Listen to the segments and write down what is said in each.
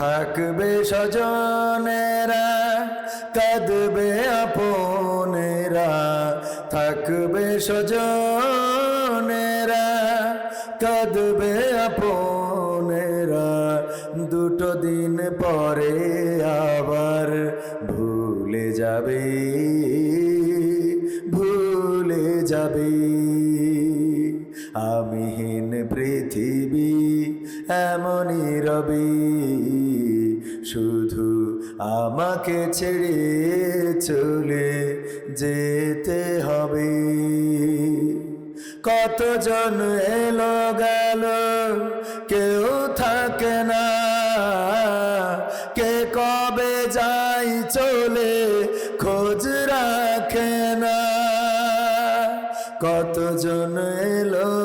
থাকবে স্বজনেরা, কাঁদবে আপনেরা। থাকবে স্বজনেরা, কাঁদবে আপনেরা। দুটো দিন পরে আবার ভুলে যাবে ভুলে যাবে। আমিহীন পৃথিবী এমনই রবি, শুধু আমাকে ছেড়ে চলে যেতে হবে। কতজন এলো গেল, কেউ থাকে না। কে কবে যাই চলে খোঁজ রাখে না। কতজন এলো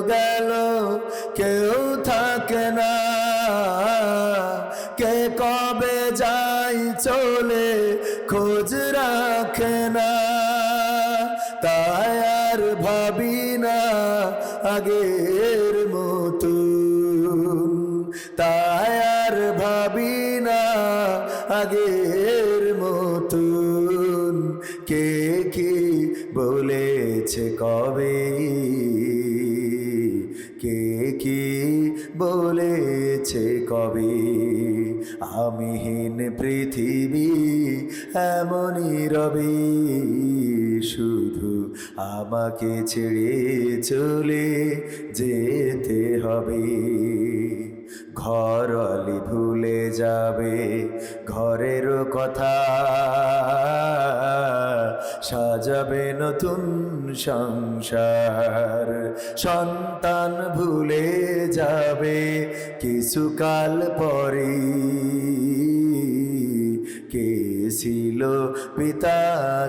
ভাবি না আগের মতো তাই আর ভাবি না আগের মতন। কে কি বলেছে কবে বলেছে কবে আমিহীন পৃথিবী, এমনই রবি, শুধু আমাকে ছেড়ে চলে যেতে হবে। ঘরলি ভুলে যাবে ঘরের কথা সাজাবে নতুন সংসার। সন্তান ভুলে যাবে কিছুকাল পরে। কে ছিল পিতা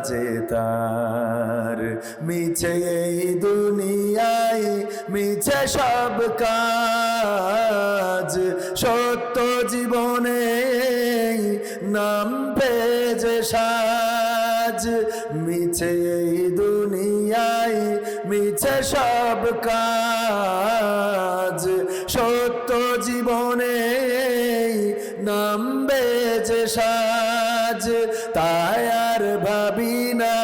যে তার? মিছে এই দুনিয়ায়, মিছে সব কাজ। সত্য জীবনে নাম পেজে সাজ মিছে সব কাজ। সত্য জীবনে নাম বেজে সাজ। তাই আর ভাবি না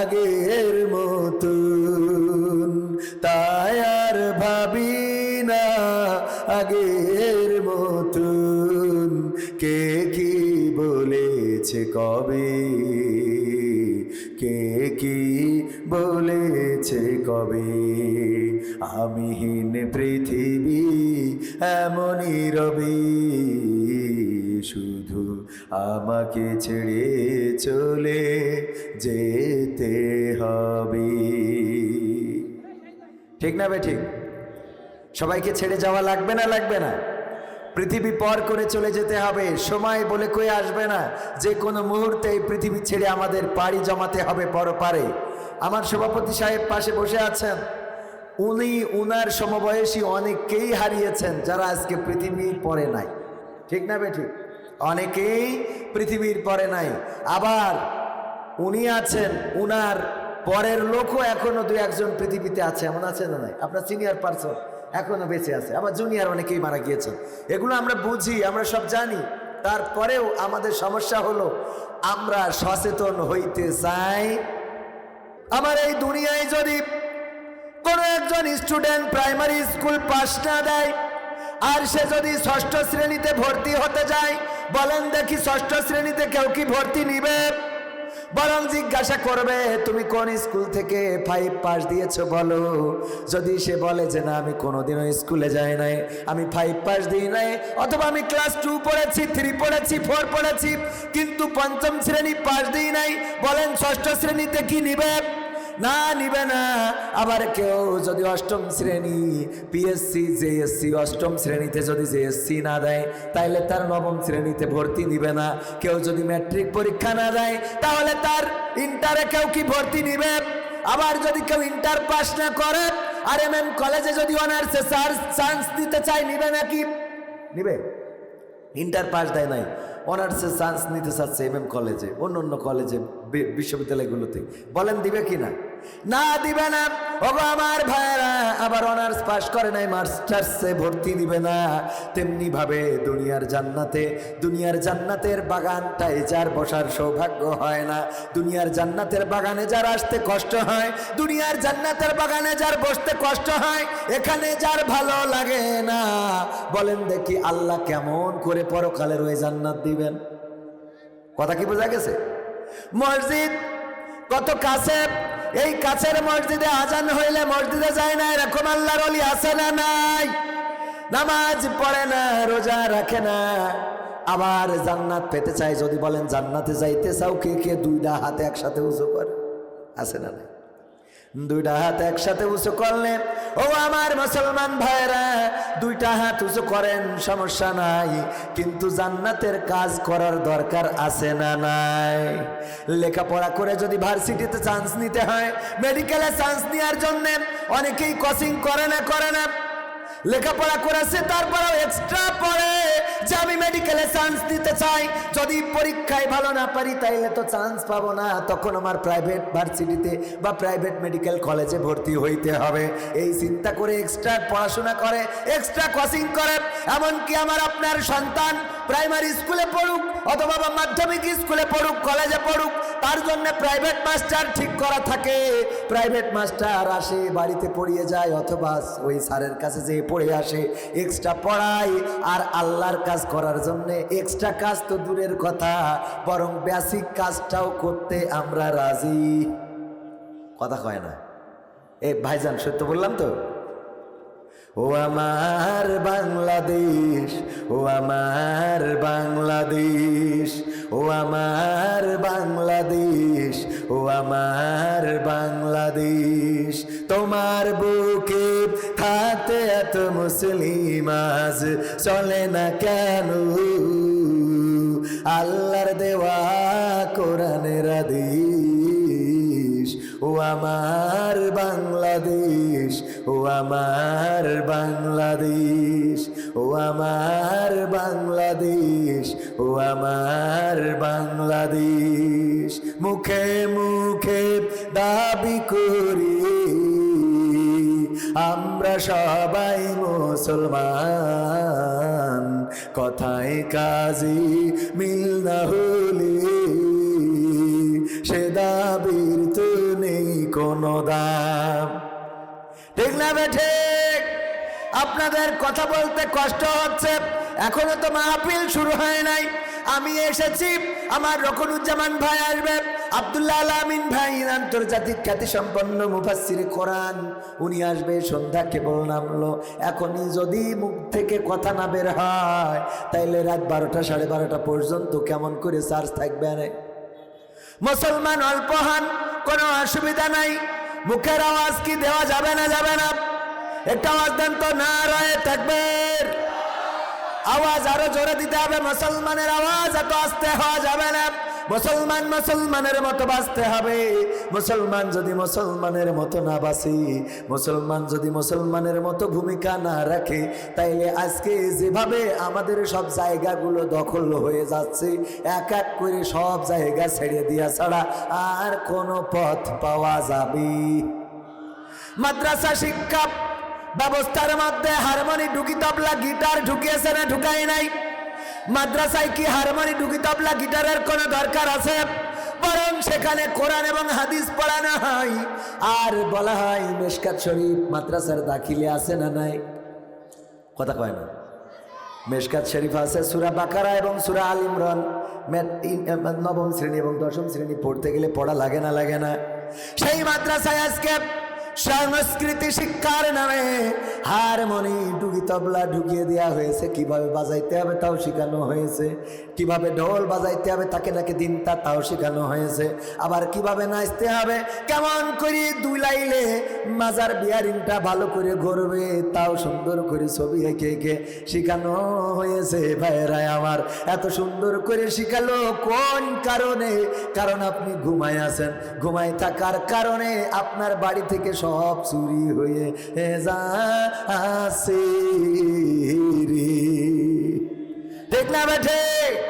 আগের মতন। তাই আর ভাবি না আগের মতন। কে কি বলেছে কবে? কে কি বলেছে কবে? আমিহীন পৃথিবী, এমনই রবি। শুধু আমাকে ছেড়ে চলে যেতে হবে। ঠিক না বে ঠিক? সবাইকে ছেড়ে যাওয়া লাগবে না লাগবে না? পৃথিবী পর করে চলে যেতে হবে। সময় বলে কয়ে আসবে না? যে কোনো মুহূর্তে এই পৃথিবী ছেড়ে আমাদের পাড়ি জমাতে হবে পরপারে। আমার সভাপতি সাহেব পাশে বসে আছেন। উনি, উনার সমবয়সী অনেককেই হারিয়েছেন যারা আজকে পৃথিবীর পরে নাই। ঠিক না বে ঠিক অনেকেই পৃথিবীর পরে নাই। আবার উনি আছেন, উনার পরের লোকও এখনও দু একজন পৃথিবীতে আছে। এমন আছে না নাই? আপনার সিনিয়র পার্সন এখনও বেঁচে আছে। আবার জুনিয়র অনেকেই মারা গিয়েছেন। এগুলো আমরা বুঝি, আমরা সব জানি। তারপরেও আমাদের সমস্যা হলো, আমরা সচেতন হইতে চাই। আমার এই দুনিয়ায় যদি কোনো একজন স্টুডেন্ট প্রাইমারি স্কুল পাস না দেয়, আর সে যদি ষষ্ঠ শ্রেণীতে ভর্তি হতে যায়, বলেন দেখি ষষ্ঠ শ্রেণীতে কেউ কি ভর্তি নিবে? বরং জিজ্ঞাসা করবে, তুমি কোন স্কুল থেকে ফাইভ পাস দিয়েছ বলো? যদি সে বলে যে, না, আমি কোনোদিনও স্কুলে যাই নাই, আমি ফাইভ পাস দিই নাই, অথবা আমি ক্লাস টু পড়েছি থ্রি পড়েছি ফোর পড়েছি, কিন্তু পঞ্চম শ্রেণি পাস দিই নাই, বলেন ষষ্ঠ শ্রেণীতে কি নিবে? না নিবে না। আবার কেউ যদি অষ্টম শ্রেণি পিএসসি জেএসসি অষ্টম শ্রেণীতে যদি জেএসসি না দেয় তাহলে তার নবম শ্রেণীতে ভর্তি নিবে না। কেউ যদি ম্যাট্রিক পরীক্ষা না দেয়, তাহলে তার ইন্টারে কেউ কি ভর্তি নিবে? আবার যদি কেউ ইন্টার পাস না করে আর এম এম কলেজে যদি অনার্সে চান্স দিতে চায়, নিবে নাকি? নিবে। ইন্টার পাস দেয় নাই। অনার্সে চান্স নিতে চাচ্ছে এম এম কলেজে অন্য অন্য কলেজে বিশ্ববিদ্যালয়গুলোতে। বলেন দিবে কি না না দিবে না। ওগো আমার ভাইয়েরা, আবার অনার্স পাশ করে নাই, মাস্টার্সে ভর্তি দিবে না। তেমনি ভাবে দুনিয়ার জান্নাতে, দুনিয়ার জান্নাতের বাগানটায় যার বসার সৌভাগ্য হয় না। দুনিয়ার জান্নাতের বাগানে যার আসতে কষ্ট হয়, দুনিয়ার জান্নাতের বাগানে যার বসতে কষ্ট হয়, এখানে যার ভালো লাগে না। বলেন দেখি আল্লাহ কেমন করে পরকালের ওই জান্নাত দিবেন। কথা কি বোঝা গেছে? মসজিদ কত কাছে এই কাছের মসজিদে আজান হইলে মসজিদে যায় না, এরকম আল্লাহর অলি আসে না নাই? নামাজ পড়ে না, রোজা রাখে না। আবার জান্নাত পেতে চাই যদি বলেন জান্নাতে যাইতে চাও, কে কে দুইটা হাতে একসাথে উঁচু করে? আসে না নাই? দুইটা হাত একসাথে উঁচু করলেন। ও আমার মুসলমান ভাইরা দুইটা হাত উঁচু করেন, সমস্যা নাই। কিন্তু জান্নাতের কাজ করার দরকার আছে না নাই? লেখাপড়া করে যদি ভার্সিটিতে চান্স নিতে হয় মেডিকেলে চান্স নেওয়ার জন্যে অনেকেই কোচিং করে না করে না। লেখাপড়া করেছে, তারপরেও এক্সট্রা পড়ে। যে আমি মেডিকেলে চান্স দিতে চাই, যদি পরীক্ষায় ভালো না পারি, তাইলে তো চান্স পাবো না। তখন আমার প্রাইভেট ভার্সিটিতে বা প্রাইভেট মেডিকেল কলেজে ভর্তি হইতে হবে। এই চিন্তা করে এক্সট্রা পড়াশোনা করে এক্সট্রা কোচিং করে। এমনকি আমার আপনার সন্তান প্রাইমারি স্কুলে পড়ুক অথবা মাধ্যমিক স্কুলে পড়ুক, কলেজে পড়ুক, তার জন্য প্রাইভেট মাস্টার ঠিক করা থাকে। প্রাইভেট মাস্টার আসে, বাড়িতে পড়িয়ে যায়, অথবা ওই স্যারের কাছে যে পড়ে আসে এক্সট্রা পড়ায়, আর আল্লাহর কাজ করার জন্য এক্সট্রা কাজ তো দূরের কথা, বরং বেসিক কাজটাও করতে আমরা রাজি। কথা কয় না। এ, ভাইজান, সত্য বললাম তো? ও আমার বাংলাদেশ, ও আমার বাংলাদেশ, ও আমার বাংলাদেশ, ও আমার বাংলাদেশ। তোমার বুকে থাকতে এত মুসলিম আজ, চলে না কেন? আল্লাহর দেওয়া কোরআনের আদেশ, ও আমার বাংলাদেশ। ও আমার বাংলাদেশ, ও আমার বাংলাদেশ, ও আমার বাংলাদেশ। মুখে মুখে দাবি করি, আমরা সবাই মুসলমান। কথায় কাজে মিল না হলে ঠিক। আপনাদের কথা বলতে কষ্ট হচ্ছে। এখনও তো মাহফিল শুরু হয় নাই। আমি এসেছি, আমার রকনুজ্জামান ভাই আসবে। আব্দুল্লাহ আলামিন ভাই, আন্তর্জাতিক খ্যাতি সম্পন্ন মুফাসির কোরআন। উনি আসবে, সন্ধ্যা কেবল নামলো। এখনই যদি মুখ থেকে কথা না বের হয়, তাইলে রাত বারোটা, সাড়ে বারোটা পর্যন্ত কেমন করে চার্জ থাকবে মুসলমান অল্প হন, কোনো অসুবিধা নাই। মুখের আওয়াজ কি দেওয়া যাবে না যাবে না? একটা আওয়াজ দেন তো না রয়ে থাকবে আওয়াজ আরও জোরে দিতে হবে, মুসলমানের আওয়াজ এত আসতে হওয়া যাবে না। মুসলমান মুসলমানের মতো বাঁচতে হবে। মুসলমান যদি মুসলমানের মতো না বাঁচি, মুসলমান যদি মুসলমানের মতো ভূমিকা না রাখে, তাইলে আজকে যেভাবে আমাদের সব জায়গাগুলো দখল হয়ে যাচ্ছে, এক এক করে সব জায়গা ছেড়ে দিয়া ছাড়া আর কোনো পথ পাওয়া যাবে। মাদ্রাসা শিক্ষা ব্যবস্থার মধ্যে হারমোনি, ঢুকি তবলা, গিটার ঢুকিয়েছে না ঢুকাই নাই? মাদ্রাসায় কি হারমোনি ঢুকি তবলা গিটারের কোনো দরকার আছে? বরং সেখানে কোরআন এবং হাদিস পড়ানো হয়। আর বলা হয়, মেশকাত শরীফ মাদ্রাসার দাখিলে আছে না নাই? কথা কয় না। মেশকাত শরীফ আছে সুরা বাকারা এবং সুরা আল ইমরান। নবম শ্রেণি এবং দশম শ্রেণি পড়তে গেলে পড়া লাগে না লাগে না। সেই মাদ্রাসায় আজকে সংস্কৃতি শিক্ষার নামে হারমোনি ডুগি তবলা ঢুকিয়ে দেওয়া হয়েছে। কীভাবে বাজাইতে হবে তাও শেখানো হয়েছে। কীভাবে ঢোল বাজাইতে হবে তাকে নাকি দিনটা তাও শেখানো হয়েছে। আবার কীভাবে নাচতে হবে? কেমন করে দুই লাইলে মাজার বিয়ারিংটা ভালো করে ঘুরবে, তাও সুন্দর করে ছবি এঁকে এঁকে শেখানো হয়েছে। ভাইয়েরাই আমার এত সুন্দর করে শিখালো কোন কারণে? কারণ আপনি ঘুমায় আছেন। ঘুমায় থাকার কারণে আপনার বাড়ি থেকে সব চুরি হয়ে যাচ্ছে রে। ঠিক না বেঠে।